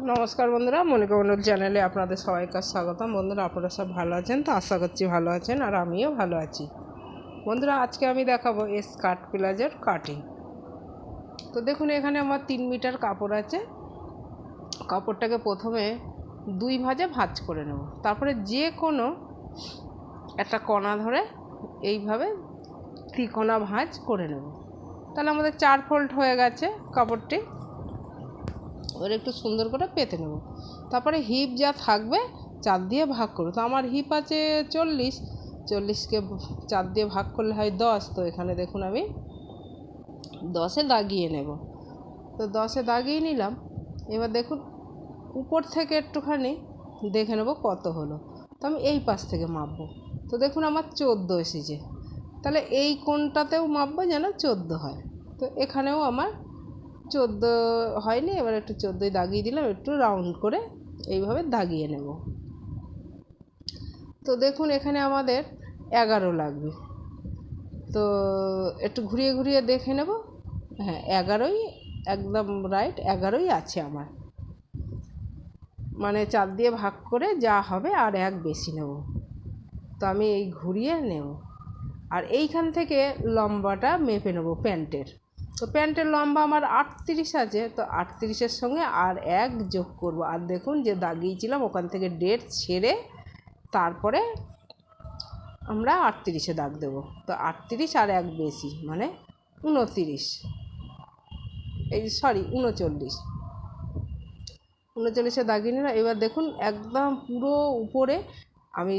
নমস্কার বন্ধুরা, মনিকা মন্ডল চ্যানেলে আপনাদের সবাইকে স্বাগতম। বন্ধুরা, আপনারা সব ভালো আছেন? তো আশা করছি ভালো আছেন আর আমিও ভালো আছি। বন্ধুরা, আজকে আমি দেখাবো এই স্কার্ট প্লাজোর কাটিং। তো দেখুন, এখানে আমার তিন মিটার কাপড় আছে। কাপড়টাকে প্রথমে দুই ভাজে ভাঁজ করে নেব। তারপরে যে কোনো একটা কণা ধরে এইভাবে ত্রিকোণা ভাঁজ করে নেব। তাহলে আমাদের চার ফোল্ড হয়ে গেছে কাপড়টি। এবার একটু সুন্দর করে পেতে নেব। তারপরে হিপ যা থাকবে, চার দিয়ে ভাগ করব। তো আমার হিপ আছে চল্লিশ, চল্লিশকে চার দিয়ে ভাগ করলে হয় দশ। তো এখানে দেখুন আমি দশে দাগিয়ে নেব। তো দশে দাগিয়ে নিলাম। এবার দেখুন উপর থেকে একটুখানি দেখে নেব কত হলো। তো আমি এই পাশ থেকে মাপবো। তো দেখুন আমার চোদ্দ এসেছে। তাহলে এই কোনটাতেও মাপবো যেন চোদ্দ হয়। তো এখানেও আমার চোদ্দ হয়নি, এবার একটু চোদ্দোই দাগিয়ে দিলাম, একটু রাউন্ড করে এইভাবে দাগিয়ে নেব। তো দেখুন, এখানে আমাদের এগারো লাগবে। তো একটু ঘুরিয়ে ঘুরিয়ে দেখে নেব। হ্যাঁ এগারোই একদম রাইট এগারোই আছে আমার। মানে চার দিয়ে ভাগ করে যা হবে আর এক বেশি নেব। তো আমি এই ঘুরিয়ে নেব। আর এইখান থেকে লম্বাটা মেপে নেব প্যান্টের। তো প্যান্টের লম্বা আমার আটত্রিশ আছে, তো আটত্রিশের সঙ্গে আর এক যোগ করব। আর দেখুন যে দাগিয়েছিলাম, ওখান থেকে ডেট ছেড়ে তারপরে আমরা আটত্রিশে দাগ দেবো। তো আটত্রিশ আর এক বেশি মানে উনতিরিশ। এই সরি উনচল্লিশ। উনচল্লিশে দাগিয়ে নিলাম এবার দেখুন একদম পুরো উপরে আমি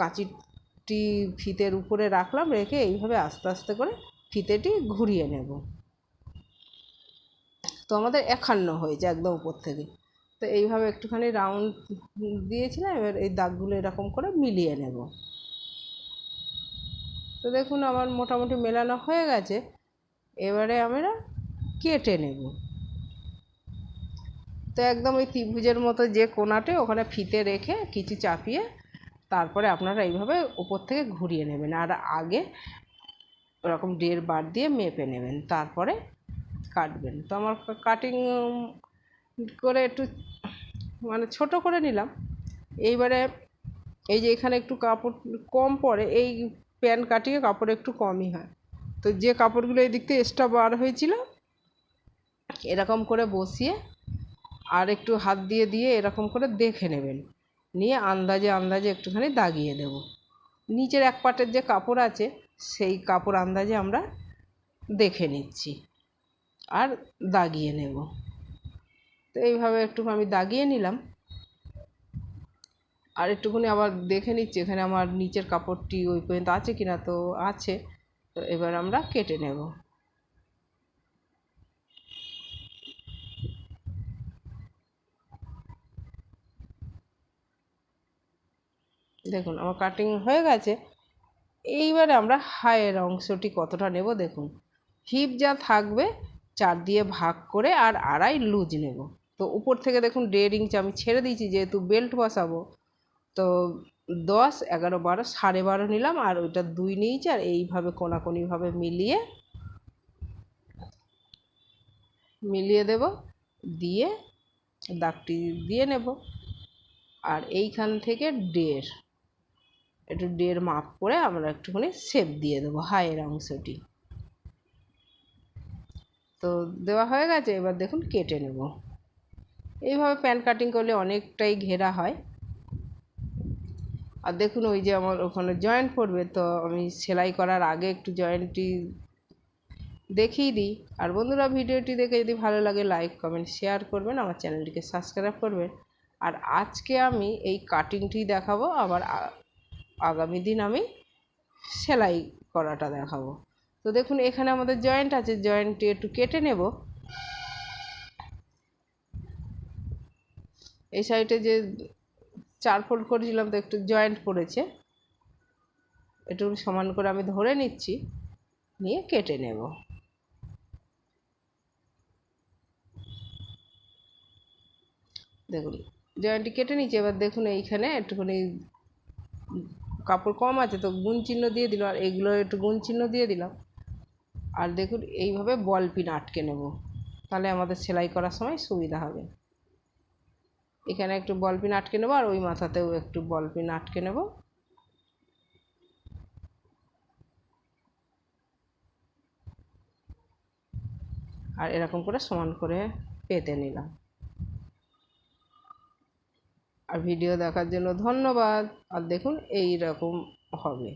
কাঁচিটি ফিতের উপরে রাখলাম, রেখে এইভাবে আস্তে আস্তে করে ফিতেটি ঘুরিয়ে নেব। তো আমাদের একান্ন হয়েছে একদম উপর থেকে। তো এইভাবে একটুখানি রাউন্ড দিয়েছিলাম, এবার এই দাগগুলো এরকম করে মিলিয়ে নেব। তো দেখুন আমার মোটামুটি মেলানো হয়ে গেছে। এবারে আমরা কেটে নেব। তো একদম ওই ত্রিভুজের মতো যে কোনাটে ওখানে ফিতে রেখে কিছু চাপিয়ে তারপরে আপনারা এইভাবে উপর থেকে ঘুরিয়ে নেবেন। আর আগে ওরকম ডের বার দিয়ে মেপে নেবেন। তারপরে কাটবেন। তো আমার কাটিং করে একটু মানে ছোট করে নিলাম। এইবারে এই যে এখানে একটু কাপড় কম পড়ে, এই প্যান্ট কাটিংয়ে কাপড় একটু কমই হয়। তো যে কাপড়গুলো এই দিক থেকে এক্সট্রা বার হয়েছিল, এরকম করে বসিয়ে আর একটু হাত দিয়ে দিয়ে এরকম করে দেখে নেবেন। নিয়ে আন্দাজে আন্দাজে একটুখানি দাগিয়ে দেব। নিচের এক পাটের যে কাপড় আছে, সেই কাপড় আন্দাজে আমরা দেখে নিচ্ছি। আর দাগিয়ে নেব। তো এইভাবে একটু আমি দাগিয়ে নিলাম। আর একটুখানি আবার দেখে নিচ্ছি, এখানে আমার নিচের কাপড়টি ওই পর্যন্ত আছে কি না তো আছে। তো এবার আমরা কেটে নেব। দেখুন, আমার কাটিং হয়ে গেছে। এইবারে আমরা হায়ের অংশটি কতটা নেব দেখুন। হিপ যা থাকবে চার দিয়ে ভাগ করে আর আড়াই লুজ নেব। তো উপর থেকে দেখুন দেড় ইঞ্চ আমি ছেড়ে দিয়েছি, যেহেতু বেল্ট বসাবো। তো দশ, এগারো, বারো, সাড়ে বারো নিলাম আর ওইটা দুই নিয়েছি আর এইভাবে কোনাকুনিভাবে মিলিয়ে মিলিয়ে দেব, দিয়ে দাগটি দিয়ে নেব। আর এইখান থেকে দেড়, একটু দেড় মাপ করে আমরা একটুখানি শেপ দিয়ে দেবো হায়ের অংশটি। তো দেওয়া হয়ে গেছে, এবার দেখুন কেটে নেব। এইভাবে প্যান্ট কাটিং করলে অনেকটাই ঘেরা হয়। আর দেখুন ওই যে আমার ওখানে জয়েন্ট পড়বে, তো আমি সেলাই করার আগে একটু জয়েন্টটি দেখিয়ে দিই। আর বন্ধুরা, ভিডিওটি দেখে যদি ভালো লাগে, লাইক, কমেন্ট, শেয়ার করবেন, আমার চ্যানেলটিকে সাবস্ক্রাইব করবেন। আর আজকে আমি এই কাটিংটি দেখাবো, আবার আগামী দিন আমি সেলাই করাটা দেখাবো। তো দেখুন, এখানে আমাদের জয়েন্ট আছে জয়েন্টটি একটু কেটে নেব। এই সাইডে যে চার ফোল্ড করেছিলাম, তো একটু জয়েন্ট পড়েছে। একটু সমান করে আমি ধরে নিচ্ছি, নিয়ে কেটে নেব। দেখুন জয়েন্টটি কেটে নিচ্ছি। এবার দেখুন, এইখানে একটুখানি কাপড় কম আছে, তো গুণ চিহ্ন দিয়ে দিলাম, আর এগুলো একটু গুণ চিহ্ন দিয়ে দিলাম। আর দেখুন, এইভাবে বল পিন আটকে নেব। তাহলে আমাদের সেলাই করার সময় সুবিধা হবে। এখানে একটু বল পিন আটকে নেব আর ওই মাথাতেও একটু বল পিন আটকে নেব। আর এরকম করে সমান করে পেতে নিলাম। আর ভিডিও দেখার জন্য ধন্যবাদ। আর দেখুন এই রকম হবে।